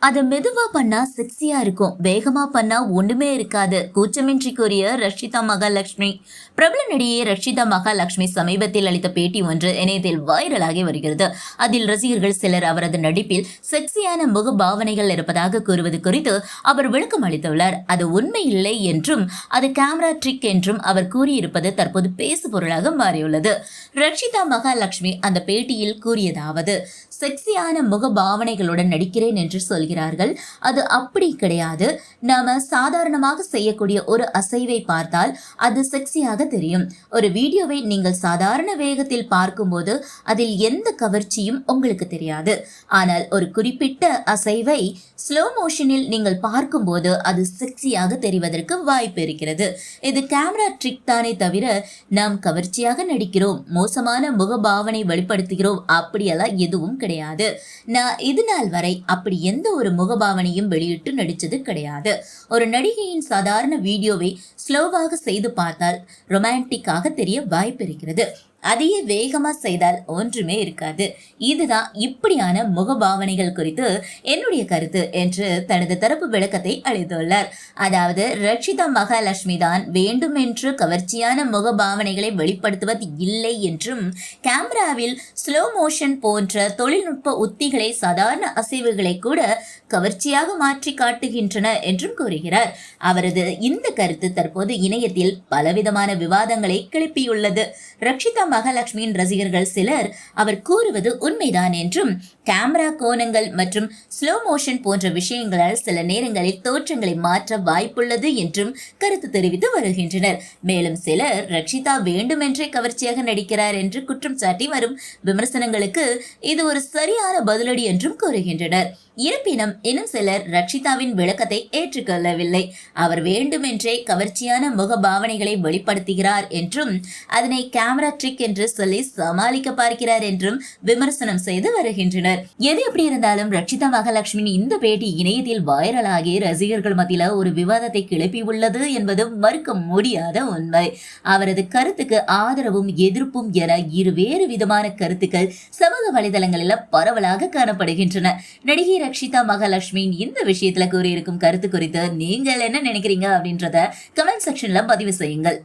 அது மெதுவா பண்ணா செக்ஸியா இருக்கும். வேகமா பண்ணா ஒண்ணுமே இருக்காது. கூச்சமின்றி கூறிய ரஷிதா மகாலட்சுமி. பிரபல நடிகை ரஷிதா மகாலட்சுமி சமீபத்தில் அளித்த பேட்டி ஒன்று இணையத்தில் வைரலாகி வருகிறது. அதில் ரசிகர்கள் சிலர் அவரது நடிப்பில் செக்ஸியான முக பாவனைகள் இருப்பதாக கூறுவது குறித்து அவர் விளக்கம் அளித்துள்ளார். அது உண்மை இல்லை என்றும் அது கேமரா ட்ரிக் என்றும் அவர் கூறியிருப்பது தற்போது பேசு பொருளாக மாறியுள்ளது. ரஷிதா மகாலட்சுமி அந்த பேட்டியில் கூறியதாவது செக்ஸியான முக பாவனைகளுடன் நடிக்கிறேன் என்று சொல்கிறார்கள் அது அப்படி கிடையாது. நாம சாதாரணமாக செய்யக்கூடிய ஒரு அசைவை பார்த்தால் அது செக்ஸியாக தெரியும். ஒரு வீடியோவை நீங்கள் சாதாரண வேகத்தில் பார்க்கும்போது அதில் எந்த கவர்ச்சியும் உங்களுக்கு தெரியாது. ஆனால் ஒரு குறிப்பிட்ட அசைவை ஸ்லோ மோஷனில் நீங்கள் பார்க்கும்போது அது செக்ஸியாக தெரிவதற்கு வாய்ப்பு இருக்கிறது. இது கேமரா ட்ரிக் தானே தவிர நாம் கவர்ச்சியாக நடிக்கிறோம் மோசமான முகபாவனை வெளிப்படுத்துகிறோம் அப்படியெல்லாம் எதுவும் கிடையாது. நான் இது நாள் வரை அப்படி எந்த ஒரு முகபாவனையும் வெளியிட்டு நடித்தது கிடையாது. ஒரு நடிகையின் சாதாரண வீடியோவை ஸ்லோவாக செய்து பார்த்தால் ரொமான்டிக்காக தெரிய வாய்ப்பு இருக்கிறது அதையே வேகமா செய்தால் ஒன்றுமே இருக்காது. இதுதான் இப்படியான முகபாவனைகள் குறித்து என்னுடைய கருத்து என்று தனது தரப்பு விளக்கத்தை அளித்துள்ளார். அதாவது ரட்சிதா மகாலட்சுமி தான் வேண்டும் என்று கவர்ச்சியான முகபாவனைகளை வெளிப்படுத்துவது இல்லை என்றும் கேமராவில் ஸ்லோ மோஷன் போன்ற தொழில்நுட்ப உத்திகளை சாதாரண அசைவுகளை கூட கவர்ச்சியாக மாற்றி காட்டுகின்றன என்றும் கூறுகிறார். அவரது இந்த கருத்து தற்போது இணையத்தில் பலவிதமான விவாதங்களை கிளப்பியுள்ளது. ரக்ஷிதா மகாலட்சுமியின் ரசிகர்கள் சிலர் அவர் கூறுவது உண்மைதான் என்றும் கேமரா கோணங்கள் மற்றும் ஸ்லோ மோஷன் போன்ற விஷயங்களால் சில நேரங்களில் தோற்றங்களை மாற்ற வாய்ப்புள்ளது என்றும் கருத்து தெரிவித்து வருகின்றனர். மேலும் சிலர் ரக்ஷிதா வேண்டுமென்றே கவர்ச்சியாக நடிக்கிறார் என்று குற்றம் சாட்டி வரும் விமர்சனங்களுக்கு இது ஒரு சரியான பதிலடி என்றும் கூறுகின்றனர். இருப்பினும் இன்னும் சிலர் ரக்ஷிதாவின் விளக்கத்தை ஏற்றுக்கொள்ளவில்லை. அவர் வேண்டுமென்றே கவர்ச்சியான முகபாவனைகளை வெளிப்படுத்துகிறார் என்றும் அதனை கேமரா ட்ரிக் என்று சொல்லி சமாளிக்க பார்க்கிறார் என்றும் விமர்சனம் செய்து வருகின்றனர். எது எப்படி இருந்தாலும் ரக்ஷிதா மகாலட்சுமியின் இந்த பேட்டி இணையத்தில் வைரலாகி ரசிகர்கள் மத்தியில ஒரு விவாதத்தை கிளப்பி உள்ளது என்பது மறுக்க முடியாத உண்மை. அவரது கருத்துக்கு ஆதரவும் எதிர்ப்பும் என இருவேறு விதமான கருத்துக்கள் சமூக வலைதளங்களில் பரவலாக காணப்படுகின்றன. நடிகை ரக்ஷிதா மகாலட்சுமியின் இந்த விஷயத்துல கூறியிருக்கும் கருத்து குறித்து நீங்கள் என்ன நினைக்கிறீங்க அப்படின்றத கமெண்ட் செக்ஷன்ல பதிவு செய்யுங்கள்.